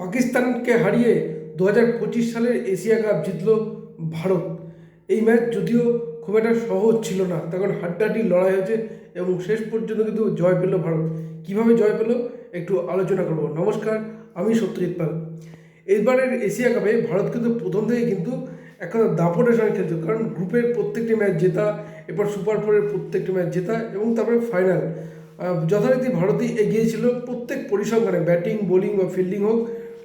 পাকিস্তানকে হারিয়ে দু হাজার পঁচিশ সালের এশিয়া কাপ জিতল ভারত। এই ম্যাচ যদিও খুব একটা সহজ ছিল না, তখন হাড্ডাহাড্ডি লড়াই হয়েছে এবং শেষ পর্যন্ত কিন্তু জয় পেল ভারত। কীভাবে জয় পেল একটু আলোচনা করব। নমস্কার, আমি সত্যজিৎ পাল। এবারের এশিয়া কাপে ভারত কিন্তু প্রথম থেকে কিন্তু একটা দাপটের সঙ্গে খেলছে কারণ গ্রুপের প্রত্যেকটি ম্যাচ জেতা, এরপর সুপার ফোরের প্রত্যেকটি ম্যাচ জেতা এবং তারপরে ফাইনাল। যথারীতি ভারতই এগিয়ে ছিল প্রত্যেক পরিসংখ্যানে, ব্যাটিং, বোলিং বা ফিল্ডিং হোক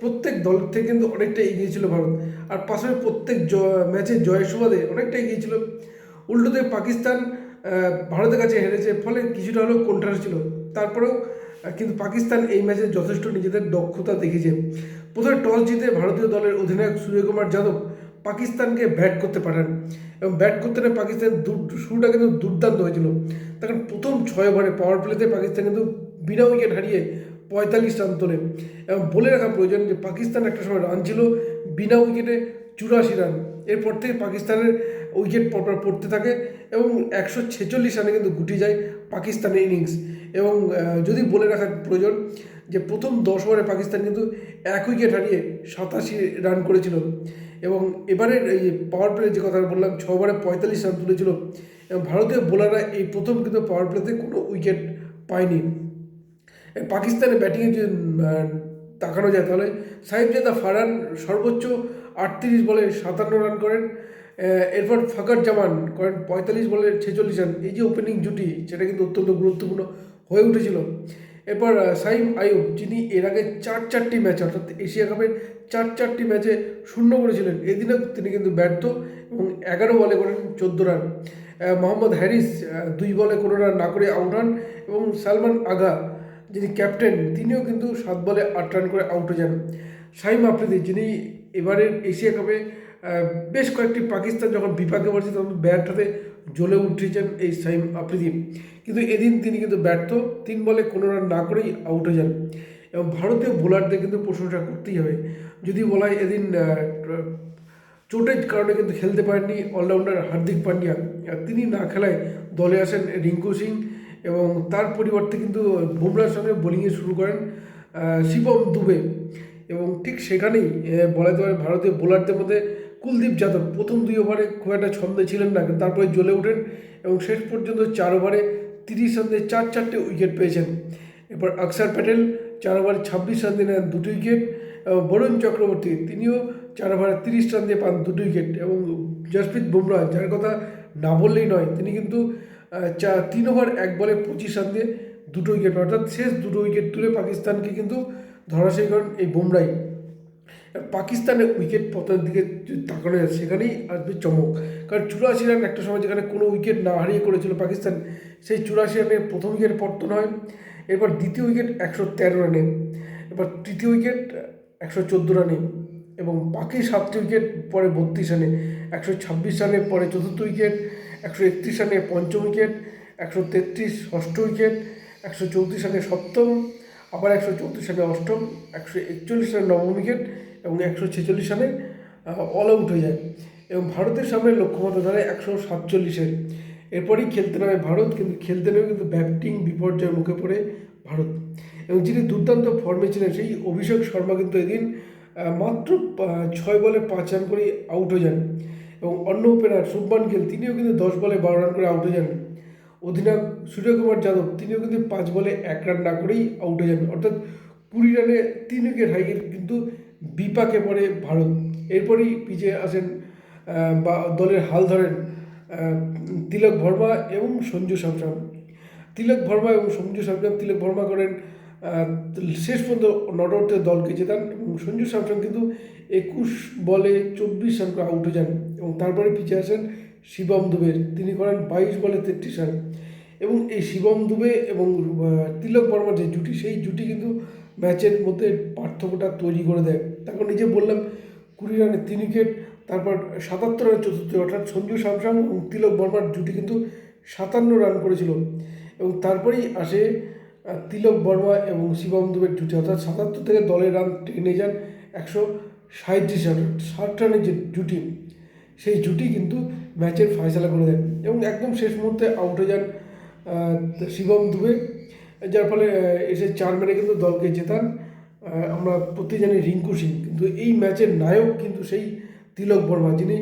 প্রত্যেক দল থেকে কিন্তু অনেকটা এগিয়ে ছিল ভারত। আর পাশাপাশি প্রত্যেক ম্যাচে জয়ের সুবাদে অনেকটা এগিয়ে ছিল। উল্টোতে পাকিস্তান ভারতের কাছে হেরেছে, ফলে কিছুটা হলেও কন্ট্রাস্ট ছিল। তারপরেও কিন্তু পাকিস্তান এই ম্যাচে যথেষ্ট নিজেদের দক্ষতা দেখিয়েছে প্রথমে টস জিতে ভারতীয় দলের অধিনায়ক সূর্যকুমার যাদব পাকিস্তানকে ব্যাট করতে পাঠান এবং ব্যাট করতে না পাকিস্তানের দূর- শুরুটা কিন্তু দুর্দান্ত হয়েছিল। তখন প্রথম ছয় ওভারে পাওয়ার প্লেতে পাকিস্তান কিন্তু বিনা উইকেট হারিয়ে পঁয়তাল্লিশ রান তোলে এবং বলে রাখা প্রয়োজন যে পাকিস্তান একটা সময় রান ছিল, বিনা উইকেটে চুরাশি রান এরপর থেকে পাকিস্তানের উইকেট পরপর পড়তে থাকে এবং একশো ছেচল্লিশ রানে কিন্তু গুটি যায় পাকিস্তানের ইনিংস এবং যদি বলে রাখার প্রয়োজন যে প্রথম দশ ওভারে পাকিস্তান কিন্তু এক উইকেট হারিয়ে সাতাশি রান করেছিল। এবং এবারের এই পাওয়ার প্লে যে কথা বললাম, ছ ওভারে পঁয়তাল্লিশ রান তুলেছিল। এবং ভারতীয় বোলাররা এই প্রথম কিন্তু পাওয়ার প্লেতে কোনো উইকেট পায়নি। পাকিস্তানের ব্যাটিংয়ে যদি তাকানো যায়, তাহলে সাহিবজাদা ফারহান সর্বোচ্চ আটত্রিশ বলে সাতান্ন রান করেন। এরপর ফাকার জামান করেন পঁয়তাল্লিশ বলে ছেচল্লিশ রান এই যে ওপেনিং জুটি, সেটা কিন্তু অত্যন্ত গুরুত্বপূর্ণ হয়ে উঠেছিল। এরপর সাইম আয়ুব যিনি এর আগে চার চারটি ম্যাচ অর্থাৎ এশিয়া কাপের চার চারটি ম্যাচে শূন্য করেছিলেন, এদিনেও তিনি কিন্তু ব্যর্থ এবং এগারো বলে করেন চোদ্দ রান মোহাম্মদ হ্যারিস দুই বলে কোনো রান না করে আউট হন এবং সালমান আগা যিনি ক্যাপ্টেন তিনিও কিন্তু সাত বলে আট রান করে আউট হয়ে যান শাহিম আফ্রিদি, যিনি এবারের এশিয়া কাপে বেশ কয়েকটি পাকিস্তান যখন বিপাকে পড়ছে, তখন ব্যাট হাতে জ্বলে উঠেছেন এই শাহিম আফ্রিদি। কিন্তু এদিন তিনি কিন্তু ব্যর্থ, তিন বলে কোনো রান না করেই আউট হয়ে যান। এবং ভারতীয় বোলারদের কিন্তু প্রশংসা করতেই হবে। যদি বলা হয় এদিন চোটের কারণে কিন্তু খেলতে পারেননি অলরাউন্ডার হার্দিক পান্ডিয়া। তিনি না খেলায় দলে আসেন রিঙ্কু সিং। এবং তার পরিবর্তে কিন্তু বুমরার সঙ্গে বোলিংয়ে শুরু করেন শিবম দুবে। এবং ঠিক সেখানেই বলা যেতে পারে ভারতীয় বোলারদের মধ্যে কুলদীপ যাদব প্রথম দুই ওভারে খুব একটা ছন্দে ছিলেন না তারপরে জ্বলে ওঠেন এবং শেষ পর্যন্ত চার ওভারে তিরিশ রান চার চারটে উইকেট পেয়েছেন। এরপর অক্ষর প্যাটেল চার ওভারে ছাব্বিশ রান দিয়ে নেন দুটি উইকেট বরুণ চক্রবর্তী তিনিও চার ওভারে তিরিশ রান দিয়ে পান দুটি উইকেট এবং জসপ্রীত বুমরাহ যার কথা না বললেই নয়, তিনি কিন্তু চা তিন ওভার এক বলে পঁচিশ রান দিয়ে দুটো উইকেট অর্থাৎ শেষ দুটো উইকেট তুলে পাকিস্তানকে কিন্তু ধরাশায়ী করেন এই বুমরাই। পাকিস্তানের উইকেট পতনের দিকে তাকানো যায়, সেখানেই আসবে চমক। কারণ চুরাশি রান একটা সময় যেখানে কোনো উইকেট না হারিয়ে করেছিল পাকিস্তান, সেই চুরাশি রানে প্রথম উইকেট পতন হয়। এরপর দ্বিতীয় উইকেট একশো তেরো রানে এবার তৃতীয় উইকেট একশো চোদ্দ রানে। এবং বাকি সাতটি উইকেট পরে বত্রিশ রানে, একশো ছাব্বিশ রানে পরে চতুর্থ উইকেট, একশো একত্রিশ রানে পঞ্চম উইকেট, একশো তেত্রিশ ষষ্ঠ উইকেট, একশো চৌত্রিশ রানে সপ্তম, আবার একশো চৌত্রিশ রানে অষ্টম, একশো একচল্লিশ রানে নবম উইকেট এবং একশো ছেচল্লিশ রানে অল আউট হয়ে যায়। এবং ভারতের সামনে লক্ষ্যমাত্রা দাঁড়ায় একশো সাতচল্লিশের এরপরই খেলতে নামে ভারত, কিন্তু খেলতে নেমে কিন্তু ব্যাটিং বিপর্যয়ের মুখে পড়ে ভারত। এবং যিনি দুর্দান্ত ফর্মে ছিলেন সেই অভিষেক শর্মা কিন্তু এদিন মাত্র ছয় বলে পাঁচ রান করেই আউট হয়ে যান। এবং অন্য ওপেনার শুভমান গিল, তিনিও কিন্তু দশ বলে বারো রান করে আউট হয়ে যান। অধিনায়ক সূর্যকুমার যাদব, তিনিও কিন্তু পাঁচ বলে এক রান না করেই আউট হয়ে যান। অর্থাৎ কুড়ি রানে তিন উইকেট হারিয়ে কিন্তু বিপাকে পড়ে ভারত। এরপরই পিছিয়ে আসেন বা দলের হাল ধরেন তিলক ভর্মা এবং সঞ্জু স্যামসন তিলক ভর্মা এবং সঞ্জু স্যামসন তিলক ভর্মা করেন শেষ পর্যন্ত নট আউটে দলকে জেতান এবং সঞ্জু স্যামসন কিন্তু একুশ বলে চব্বিশ রান করে আউট হয়ে যান এবং তারপরে পিছিয়ে আসেন শিবম দুবে। তিনি করেন বাইশ বলে তেত্রিশ রান। এবং এই শিবম দুবে এবং তিলক বর্মার যে জুটি, সেই জুটি কিন্তু ম্যাচের মধ্যে পার্থক্যটা তৈরি করে দেয়। তারপর নিজে বললাম, কুড়ি রানে তিন উইকেট, তারপর সাতাত্তর রানে চতুর্থ অর্থাৎ সঞ্জু স্যামসং এবং তিলক বর্মার জুটি কিন্তু সাতান্ন রান করেছিল। এবং তারপরেই আসে তিলক বর্মা এবং শিবম দুবের জুটি অর্থাৎ সাতাত্তর থেকে দলের রান টেনে যান একশো সাঁত্রিশ রান ষাট রানের যে জুটি সেই জুটি কিন্তু ম্যাচের ফয়সালা করে দেয় এবং একদম শেষ মুহূর্তে আউট হয়ে যান শিবম দুবে, যার ফলে এসে চার মেরে কিন্তু দলকে জেতান আমরা প্রতি জানি রিঙ্কু সিং। কিন্তু এই ম্যাচের নায়ক কিন্তু সেই তিলক বর্মা, যিনি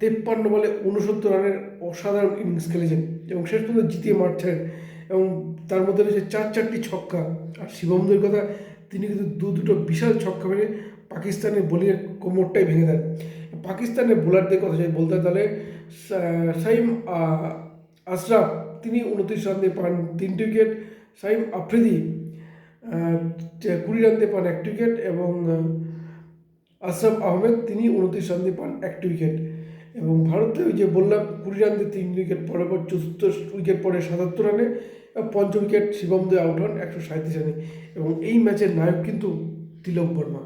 তেপ্পান্ন বলে উনসত্তর রানের অসাধারণ ইনিংস খেলেছেন এবং শেষ পর্যন্ত জিতিয়ে মারছেন এবং তার মধ্যে রয়েছে চার চারটি ছক্কা। আর শিবমদের কথা তিনি কিন্তু দু দুটো বিশাল ছক্কা মেরে পাকিস্তানের বোলিংয়ের কোমরটাই ভেঙে দেন। পাকিস্তানের বোলারদের কথা যদি বলতে তাহলে সাইম আশরাফ তিনি উনত্রিশ রান দিয়ে পান তিনটি উইকেট। সাইম আফ্রিদি কুড়ি রান দিয়ে পান একটি উইকেট এবং আশরাফ আহমেদ তিনি উনত্রিশ রান দিয়ে পান একটি উইকেট। এবং ভারতে ওই যে বললাম কুড়ি রান দিয়ে তিন উইকেট পরে পর চতুর্থ উইকেট পরে সাতাত্তর রানে পঞ্চম উইকেট শিবম দে আউট হন একশো সাঁত্রিশ রানে। এবং এই ম্যাচের নায়ক কিন্তু তিলক বর্মা।